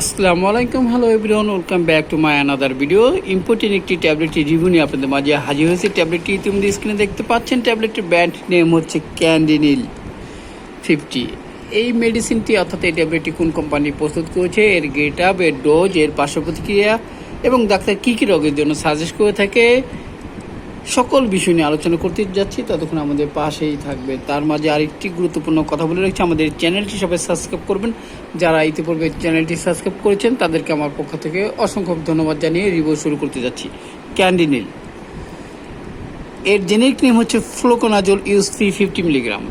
আসসালামু আলাইকুম, hello everyone, welcome back to my another video. Important একটি ট্যাবলেটটি রিভিউ নিয়ে আপনাদের মাঝে হাজির হয়েছে। ট্যাবলেটটি ইতিমধ্যে স্ক্রিনে দেখতে পাচ্ছেন, ট্যাবলেটটির ব্র্যান্ড নেম হচ্ছে ক্যান্ডিনিল ফিফটি। এই মেডিসিনটি, অর্থাৎ এই ট্যাবলেটটি কোন কোম্পানি প্রস্তুত করেছে, এর গেট আপ, এর ডোজ, এর পার্শ্ব প্রতিক্রিয়া, এবং ডাক্তার কী কী রোগের জন্য সাজেস্ট করে থাকে সকল বিষয় নিয়ে আলোচনা করতে যাচ্ছি। ততক্ষণ আমাদের পাশেই থাকবে। তার মাঝে আরেকটি গুরুত্বপূর্ণ কথা বলে রাখছি। আমাদের চ্যানেলটি সবাই সাবস্ক্রাইব করবেন। যারা ইতিপূর্বে চ্যানেলটি সাবস্ক্রাইব করেছেন, তাদেরকে আমার পক্ষ থেকে অসংখ্য ধন্যবাদ জানিয়ে রিভিউ শুরু করতে যাচ্ছি। ক্যান্ডিনিল। এর জেনেরিক নেম হচ্ছে fluconazole use three fifty milligram.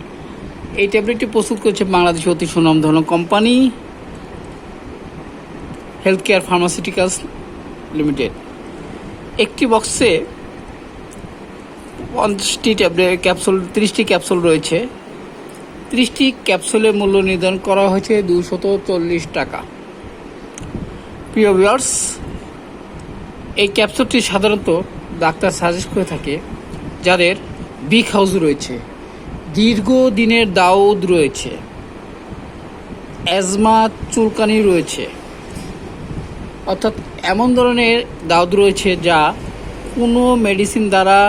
এই ট্যাবলেটটি প্রস্তুত করছে বাংলাদেশের অতি সুনামধন্য company health care pharmaceuticals limited. একটি বক্সে পঞ্চাশটি ট্যাবলেট ক্যাপসুল, তিরিশটি ক্যাপসুল রয়েছে। তিরিশটি ক্যাপসুলের মূল্য নির্ধারণ করা হয়েছে দুশত চল্লিশ টাকা। প্রিয় ভিউয়ার্স, এই ক্যাপসুলটি সাধারণত ডাক্তার সাজেস্ট করে থাকে, যাদের বিগ হাউস রয়েছে, দীর্ঘদিনের দাউদ রয়েছে, অ্যাজমা চুলকানি রয়েছে, অর্থাৎ এমন ধরনের দাউদ রয়েছে যা কোনো মেডিসিন দ্বারা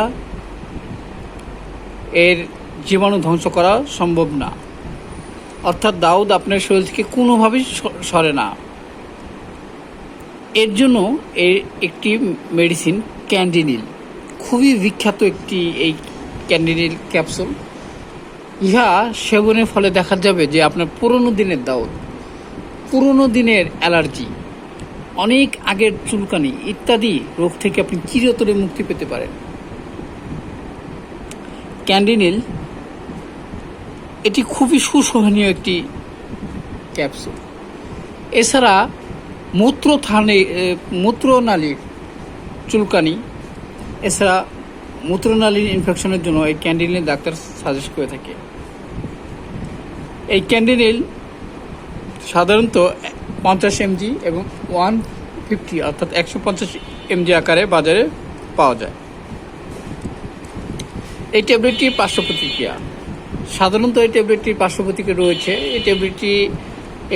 এর জীবাণু ধ্বংস করা সম্ভব না। অর্থাৎ দাউদ আপনার শরীর থেকে কোনোভাবেই সরে না। এর জন্য এর একটি মেডিসিন ক্যান্ডিনিল খুবই বিখ্যাত একটি এই ক্যান্ডিনিল ক্যাপসুল ইহা সেবনের ফলে দেখা যাবে যে আপনার পুরনো দিনের দাউদ, পুরনো দিনের অ্যালার্জি, অনেক আগের চুলকানি ইত্যাদি রোগ থেকে আপনি চিরতরে মুক্তি পেতে পারেন। ক্যান্ডিনিল, এটি খুবই সুশোভনীয় একটি ক্যাপসুল। এছাড়া মূত্র থানে মূত্রনালীর চুলকানি, এছাড়া মূত্রনালীর ইনফেকশনের জন্য এই ক্যান্ডিনিল ডাক্তার সাজেস্ট করে থাকে। এই ক্যান্ডিনিল সাধারণত পঞ্চাশ এমজি এবং ওয়ান ফিফটি অর্থাৎ একশো পঞ্চাশ এমজি আকারে বাজারে পাওয়া যায়। এই ট্যাবলেটটির পার্শ্ব প্রতিক্রিয়া। সাধারণত এই ট্যাবলেটটির পার্শ্ব প্রতিক্রিয়া রয়েছে। এই ট্যাবলেটটি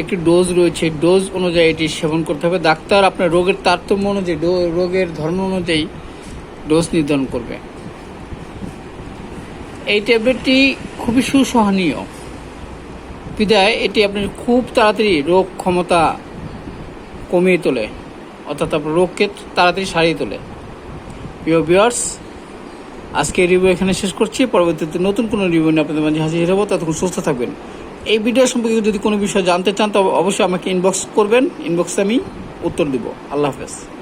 একটি ডোজ রয়েছে। ডোজ অনুযায়ী এটি সেবন করতে হবে। ডাক্তার আপনার রোগের তারতম্য অনুযায়ী রোগের ধর্ম অনুযায়ী ডোজ নির্ধারণ করবে। এই ট্যাবলেটটি খুবই সুসহনীয়। বিদায়, এটি আপনার খুব তাড়াতাড়ি রোগ ক্ষমতা কমিয়ে তোলে, অর্থাৎ আপনার রোগকে তাড়াতাড়ি সারিয়ে তোলে। প্রিয় ভিউয়ার্স আজকে রিভিউ এখানে শেষ করছি। পরবর্তীতে নতুন কোনো রিভিউ নিয়ে আপনাদের মাঝে হাজির হব। ততক্ষণ সুস্থ থাকবেন। এই ভিডিও সম্পর্কে যদি কোনো বিষয় জানতে চান তবে অবশ্যই আমাকে ইনবক্স করবেন। ইনবক্সে আমি উত্তর দিব। আল্লাহ হাফেজ।